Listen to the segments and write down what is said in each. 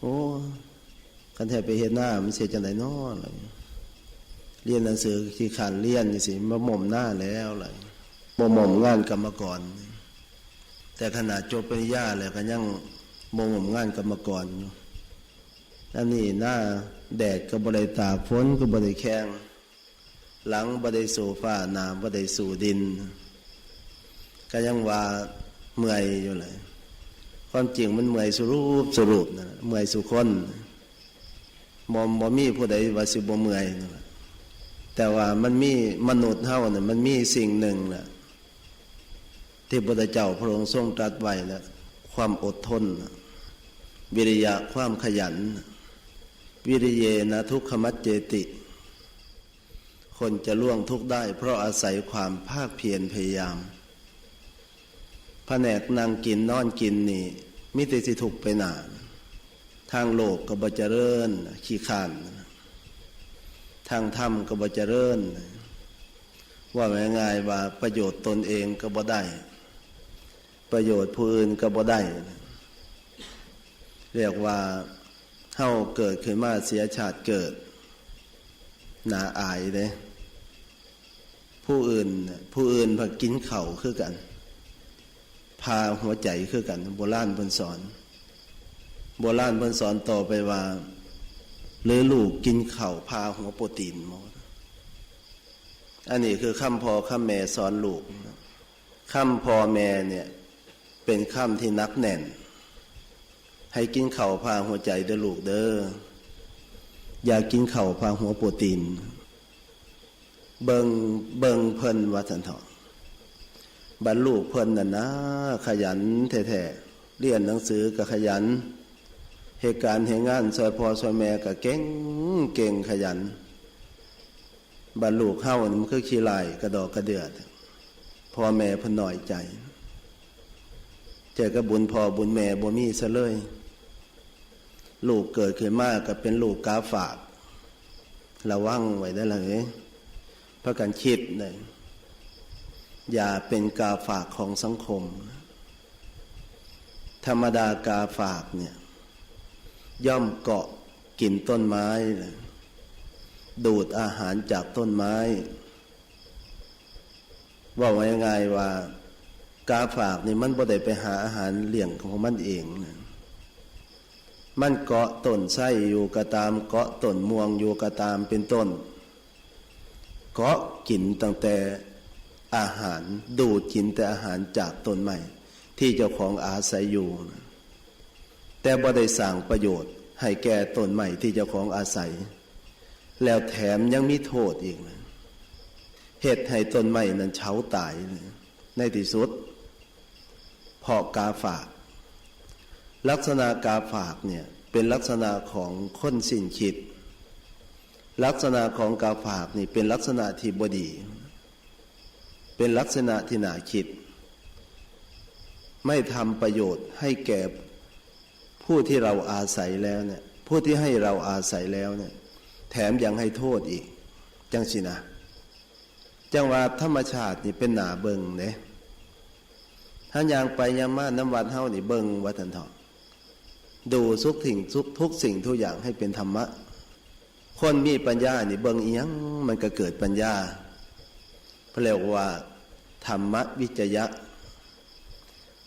โอ้กันแทบไปเห็นหน้า มันเสียจังไดน้ออะไรเรียนหนังสือที่ขานเรียนนี่สิมาหม่อมหน้าแล้วอะไรมาหม่อมงานกรรมกรแต่ขนาดจบปริญญาแล้วก็ยังมาหม่อมงานกรรมกรอยู่อันนี้หน้าแดดก็บริตากฝนก็บริแข้งหลังบริสู่ฟ้าหน้าบริสู่ดิน ก็ยังว่าเมื่อยอยู่เลย ความจริงมันเมื่อยสรูปสรุปนะเมื่อยสุคนมอมบ่มีผู้ใดว่าสิบ่เมื่อยนะแต่ว่ามันมีมนุษย์เฮาเนี่ยมันมีสิ่งหนึ่งแหละที่พระเจ้าพระองค์ทรงตรัสไว้นะความอดทนนะวิริยะความขยัน วิริเยนะทุกขมัจเจติ คนจะล่วงทุกได้ เพราะอาศัยความภาคเพียรพยายาม ผนกนางกินนอนกินนี่มิติสิถูกไปหนาทางโลกก็บเจริญขี้ขาน ทางธรรมก็บเจริญ ว่าแง่ายว่าประโยชน์ตนเองก็บ่ได้ ประโยชน์ผู้อื่นก็บ่ได้ เรียกว่าเฮาเกิดขึ้นมาเสียชาติเกิดหนาอายเลยผู้อื่น ผู้อื่นพากินเข่าคือกัน พาหัวใจคือกัน โบราณเพิ่นสอน โบราณเพิ่นสอนต่อไปว่าหรือลูกกินเข่าพาหัวโปรตีนหมดอันนี้คือคำพอคำแม่สอนลูกคำพอแม่เนี่ย เป็นคำที่นักแน่น ให้กินเข่าพาหัวใจเด้อลูกเด้ออย่ากินเข่าพาหัวโปรตีน เบิงเบิงเพิ่นวัฒนทอง บรรลุเพิ่นน่ะนะ ขยันแท้ๆเรียนหนังสือก็ขยัน เหตุการณ์เหตุงานซอยพ่อซอยแม่ก็เก่งเก่งขยัน บรรลุเข้ามันคือขี้ลายกระดอกกระเดือดพ่อแม่พนหน่อยใจเจอกับบุญพ่อบุญแม่บ่มีซะเลย ลูกเกิดขึ้นมาก็เป็นลูกกาฝากระวังไว้ได้เลยพระกันคิดเลย อย่าเป็นกาฝากของสังคม ธรรมดากาฝากเนี่ย ย่อมเกาะกินต้นไม้ ดูดอาหารจากต้นไม้ ว่าไว้ยังไงว่ากาฝากนี่มันบ่ได้ไปหาอาหารเลี้ยงของมันเองนะมันเกาะต้นไส้อยู่กระตามเกาะต้นม่วงอยู่กระตามเป็นต้น เกาะกินตั้งแต่ อาหารดูดกินแต่อาหารจากต้นไม้ที่เจ้าของอาศัยอยู่ แต่บ่ได้สร้างประโยชน์ให้แก่ต้นไม้ที่เจ้าของอาศัย แล้วแถมยังมีโทษอีกนะเหตุให้ต้นไม้นั้นเฉาตายในที่สุดเพาะกาฝาก ลักษณะกาฝากเนี่ยเป็นลักษณะของคนสิ้นคิด ลักษณะของกาฝากนี่เป็นลักษณะที่บดี เป็นลักษณะที่น่าคิด ไม่ทำประโยชน์ให้แก่ผู้ที่เราอาศัยแล้วเนี่ยผู้ที่ให้เราอาศัยแล้วเนี่ยแถมยังให้โทษอีก จังสินะ จังว่าธรรมชาตินี่เป็นหนาเบิงเนี่ยถ้ายังไปยามาน้ำวัดเฮานี่เบิงวัฒนทองดูทุกสิ่งทุกทุกสิ่งทุกอย่างให้เป็นธรรมะ คนมีปัญญานี่เบิงเอียงมันก็เกิดปัญญาเพเรียกว่า ธรรมวิจยะ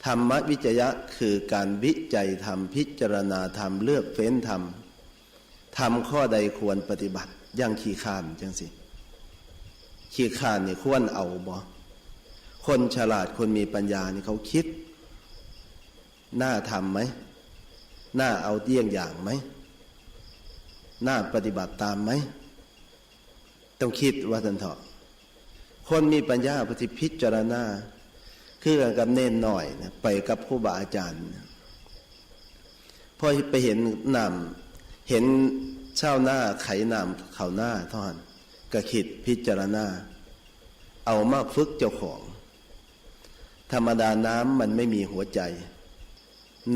ธรรมวิจยะคือการวิจัยธรรมพิจารณาธรรมเลือกเฟ้นธรรมทำข้อใดควรปฏิบัติย่างขี้ข้านจังสิขี้ข้านนี่ควรเอาบ่คนฉลาดคนมีปัญญานี่เขาคิด น่าทำไหมน่าเอาเยี่ยงอย่างไหมน่าปฏิบัติตามไหม ต้องคิดว่าทันเถอะ คนมีปัญญาปฏิพิจารณาคือกับเน้นหน่อยนะไปกับครูบาอาจารย์พอไปเห็นนำเห็นเช่าหน้าไขนำเข่าหน้าท่อนก็คิดพิจารณา เอามาฝึกเจ้าของ ธรรมดาน้ำมันไม่มีหัวใจ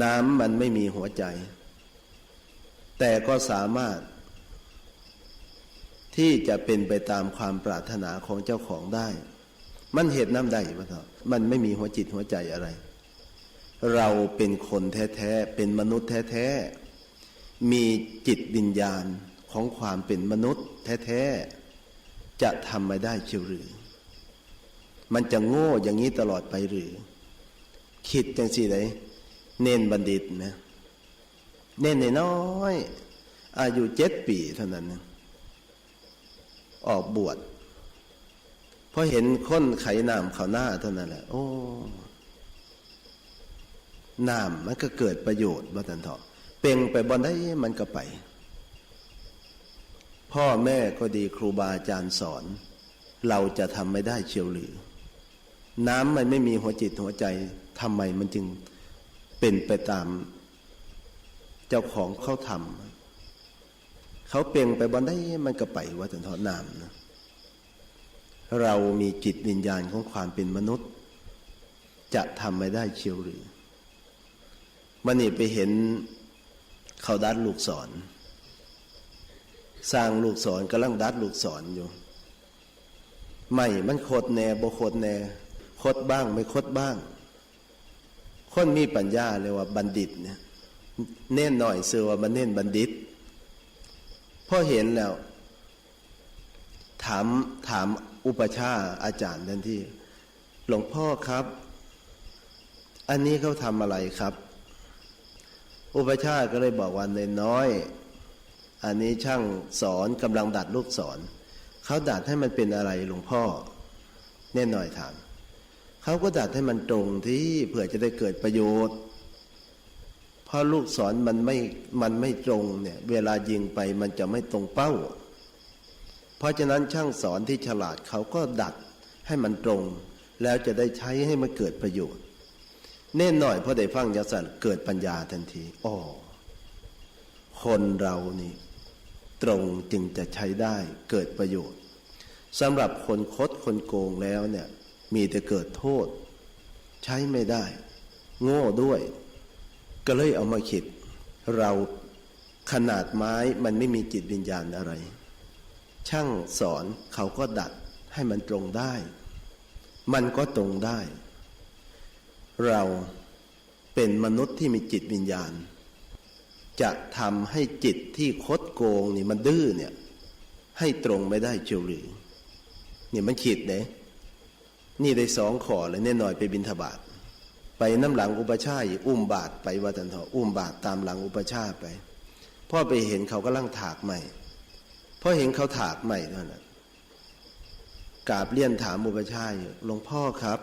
น้ำมันไม่มีหัวใจ แต่ก็สามารถ ที่จะเป็นไปตามความปรารถนาของเจ้าของได้ มันเหตุน้ำใดวะเถอะมันไม่มีหัวจิตหัวใจอะไร เราเป็นคนแท้ๆ เป็นมนุษย์แท้ๆ มีจิตวิญญาณของความเป็นมนุษย์แท้ๆ จะทำไม่ได้เชียวหรือ มันจะโง่อย่างนี้ตลอดไปหรือ คิดจังสิไหนเน้นบัณฑิตนะ เน้นน้อย อายุเจ็ดปีเท่านั้นนะ ออกบวชพอเห็นคนไขน้ำเขาหน้าเท่านั้นแหละ โอ้น้ำมันก็เกิดประโยชน์ว่าทันเถาะเป่งไปบนได้มันก็ไป พ่อแม่ก็ดีครูบาอาจารย์สอน เราจะทำไม่ได้เชียวหรือ น้ำมันไม่มีหัวจิตหัวใจทำไมมันจึงเป็นไปตาม เจ้าของเขาทำ เขาเปล่งไปบนได้มันก็ไปว่าทันเถาน้ำนะเรามีจิตวิญญาณของความเป็นมนุษย์ จะทำไม่ได้เชียวหรือ มันนี่ไปเห็นเขาดัดลูกศร สร้างลูกศรกำลังดัดลูกศรอยู่ ไม่มันโคดแน่บ่โคดแน่โคดบ้างไม่โคดบ้าง คนมีปัญญาเลยว่าบัณฑิตเนี่ยเน้นหน่อยเสือว่ามันเน้นบัณฑิต พอเห็นแล้ว ถามถามอุปชาอาจารย์ทันทีหลวงพ่อครับ อันนี้เขาทำอะไรครับ อุปชาก็เลยบอกว่าในน้อย อันนี้ช่างสอนกำลังดัดลูกศรเขาดัดให้มันเป็นอะไรหลวงพ่อ แน่หน่อยถามเขาก็ดัดให้มันตรงที่เผื่อจะได้เกิดประโยชน์ เพราะลูกศรมันไม่มันไม่ตรงเนี่ย เวลายิงไปมันจะไม่ตรงเป้า เพราะฉะนั้นช่างสอนที่ฉลาดเขาก็ดัดให้มันตรง แล้วจะได้ใช้ให้มันเกิดประโยชน์ แน่หน่อยพอได้ฟังยาสันเกิดปัญญาทันทีอ๋อคนเรานี่ ตรงจึงจะใช้ได้เกิดประโยชน์สำหรับคนคดคนโกงแล้วเนี่ย มีแต่เกิดโทษ ใช้ไม่ได้ โง่ด้วย ก็เลยเอามาคิด เราขนาดไม้มันไม่มีจิตวิญญาณอะไร ช่างสอนเขาก็ดัดให้มันตรงได้ มันก็ตรงได้ เราเป็นมนุษย์ที่มีจิตวิญญาณ จะทำให้จิตที่คดโกงนี่มันดื้อเนี่ย ให้ตรงไม่ได้เชียวหรือนี่มันขีดเนี่ยนี่ได้สองขอเลยแน่หน่อยไปบินทบาท ไปน้ำหลังอุปชาอีกอุ้มบาทไปวัตันทออุ้มบาทตามหลังอุปชาไปพ่อไปเห็นเขากำลังถากใหม่พอเห็นเขาถากใหม่เท่านั้นกราบเลี่ยนถามอุปชาอยู่หลวงพ่อครับ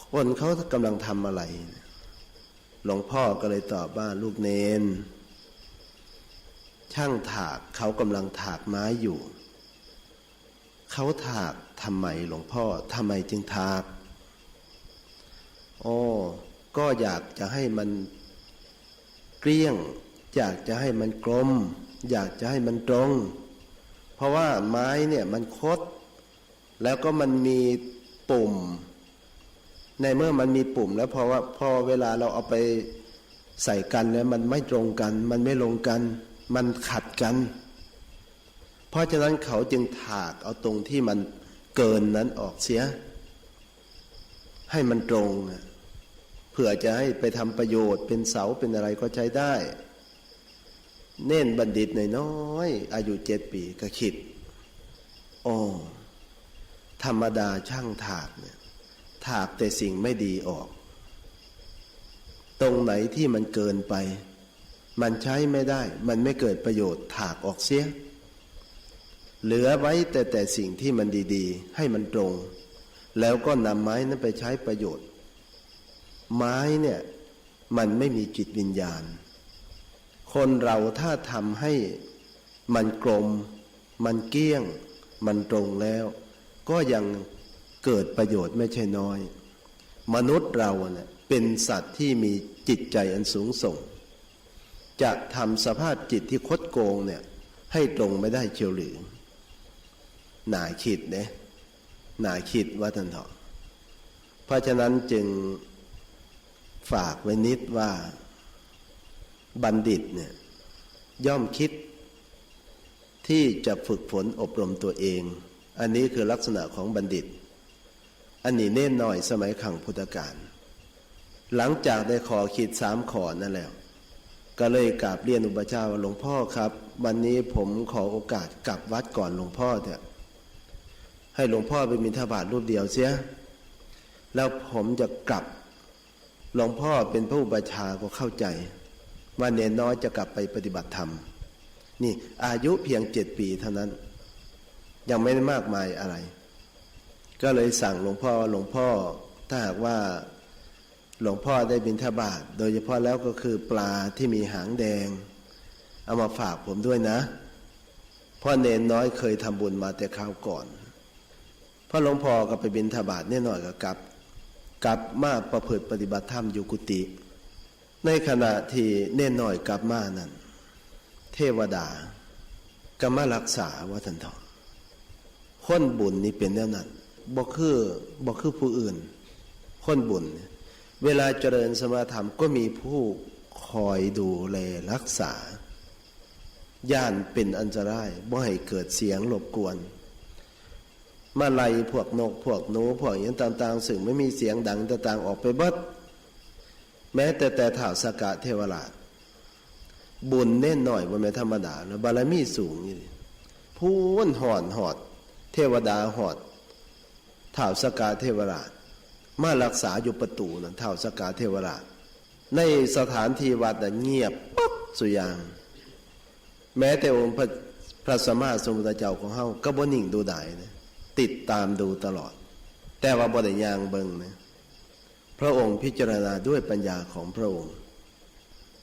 คนเขากำลังทำอะไร หลวงพ่อก็เลยตอบว่าลูกเนน ช่างถากเขากำลังถากไม้อยู่ เขาถากทำไมหลวงพ่อทำไมจึงถาก โอ้ก็อยากจะให้มันเกลี้ยง อยากจะให้มันกลม อยากจะให้มันตรง เพราะว่าไม้เนี่ยมันคด แล้วก็มันมีปุ่ม ในเมื่อมันมีปุ่มแล้วเพราะว่าพอเวลาเราเอาไปใส่กันแล้วมันไม่ตรงกัน มันไม่ลงกัน มันขัดกัน เพราะฉะนั้นเขาจึงถากเอาตรงที่มันเกินนั้นออกเสีย ให้มันตรงเผื่อจะให้ไปทำประโยชน์เป็นเสาเป็นอะไรก็ใช้ได้ เน้นบัณฑิตนน้อยอายุเจ็ดปีก็คิดโอ้ธรรมดาช่างถากเนี่ยถากแต่สิ่งไม่ดีออก ตรงไหนที่มันเกินไป มันใช้ไม่ได้ มันไม่เกิดประโยชน์ถากออกเสีย เหลือไว้แต่แต่สิ่งที่มันดี ๆ ให้มันตรง แล้วก็นำไม้นั้นไปใช้ประโยชน์ ไม้เนี่ยมันไม่มีจิตวิญญาณ คนเราถ้าทำให้มันกลม มันเกี้ยง มันตรงแล้ว ก็ยังเกิดประโยชน์ไม่ใช่น้อย มนุษย์เราเนี่ยเป็นสัตว์ที่มีจิตใจอันสูงส่ง จะทำสภาพจิตที่คดโกงเนี่ยให้ตรงไม่ได้เชียวหรือหนาคิดเนี่ย นาคิดว่าท่านเถอะเพราะฉะนั้นจึงฝากไว้นิดว่าบัณฑิตเนี่ยย่อมคิดที่จะฝึกฝนอบรมตัวเอง อันนี้คือลักษณะของบัณฑิต อันนี้เน้นหน่อยสมัยขังพุทธกาลหลังจากได้ขอขีดสามขอนั่นแล้ว ก็เลยกราบเรียนอุปชาว่าหลวงพ่อครับ วันนี้ผมขอโอกาสกลับวัดก่อนหลวงพ่อเถอะ ให้หลวงพ่อไปมินทบาทรูปเดียวเสีย แล้วผมจะกลับ หลวงพ่อเป็นผู้บัญชาก็เข้าใจ ว่าเนนน้อยจะกลับไปปฏิบัติธรรม นี่อายุเพียงเจ็ดปีเท่านั้น ยังไม่ได้มากมายอะไร ก็เลยสั่งหลวงพ่อหลวงพ่อถ้าหากว่าหลวงพ่อได้บิณฑบาตโดยเฉพาะแล้วก็คือปลาที่มีหางแดง เอามาฝากผมด้วยนะพ่อเนนน้อยเคยทำบุญมาแต่คราวก่อน พ่อหลวงพ่อก็ไปบิณฑบาตแน่หน่อยก็กลับ กลับมาประพฤติปฏิบัติธรรมอยู่กุฏิในขณะที่เน่นหน่อยกลับมานั้น เทวดาก็มารักษาว่าทันทองคนบุญนี่เป็นแนวนั้นบ่คือบ่คือผู้อื่น คนบุญเนี่ยเวลาเจริญสมาธรรมก็มีผู้คอยดูแลรักษา ย่านเป็นอันตรายบ่ให้เกิดเสียงรบกวน มาไล่พวกนกพวกหนูพวกอย่างต่างๆ ซึ่งไม่มีเสียงดังต่างๆออกไปเบิด แม้แต่แต่ถ่าวสกะเทวราชบุญเน่นหน่อยว่าไม่ธรรมดาแล้วบารมีสูงนี่พูนหอนหอด เทวดาหอดถ่าวสกาเทวราช มารักษาอยู่ประตูนั่นถ่าวสกาเทวราช ในสถานที่วัดน่ะเงียบปั๊บสุยาง แม้แต่องค์พระพระสัมมาสัมพุทธเจ้าของเฮาก็บ่นิ่งดูดายนะ ติดตามดูตลอด แต่ว่าบ่ได้ยางเบิงนะพระองค์พิจารณาด้วยปัญญาของพระองค์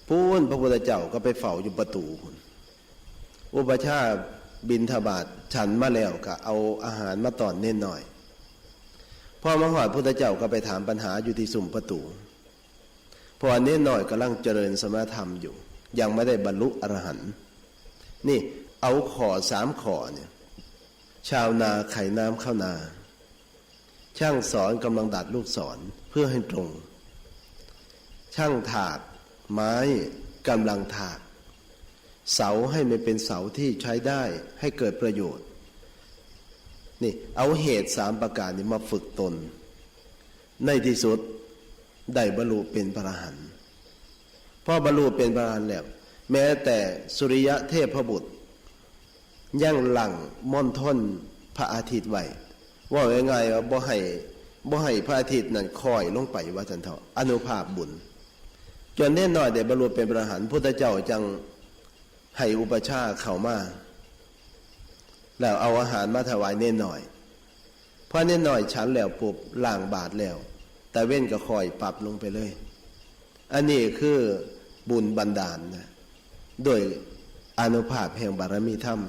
พูนพระพุทธเจ้าก็ไปเฝ้าอยู่ประตูพุ่นอุปชาบินทบาทฉันมาแล้วก็เอาอาหารมาตอนเน้นหน่อยพอมาหอดพุทธเจ้าก็ไปถามปัญหาอยู่ที่สุ่มประตูพอเน้นหน่อยกำลังเจริญสมธรรมอยู่ ยังไม่ได้บรรลุอรหันต์นี่เอาขอสามขอเนี่ย ชาวนาไขน้ำเข้านา ช่างสอนกำลังดัดลูกศรเพื่อให้ตรง ช่างถาก ไม้กำลังถาก เสาให้มันเป็นเสาที่ใช้ได้ให้เกิดประโยชน์ นี่เอาเหตุสามประการนี้มาฝึกตน ในที่สุดได้บรรลุเป็นพระหันพอบรรลุเป็นพระหันแล้ว แม้แต่สุริยะเทพบุตร ยังหลังม่อนท่นพระอาทิตย์ไว้ว่าง่ายๆว่าบ่ให้บ่ให้พระอาทิตย์นั้นคอยลงไปว่าจันเถอะอนุภาพบุญ จนแน่นอยได้บรรลุเป็นพระหันพุทธเจ้าจังให้อุปชาเข้ามาแล้วเอาอาหารมาถวายเน่นหน่อยพอเน่นหน่อยฉันแล้วปุบล่างบาทแล้ว แต่เว้นก็คอยปรับลงไปเลย อันนี้คือบุญบันดาลนะโดยอนุภาพแห่งบารมีธรรม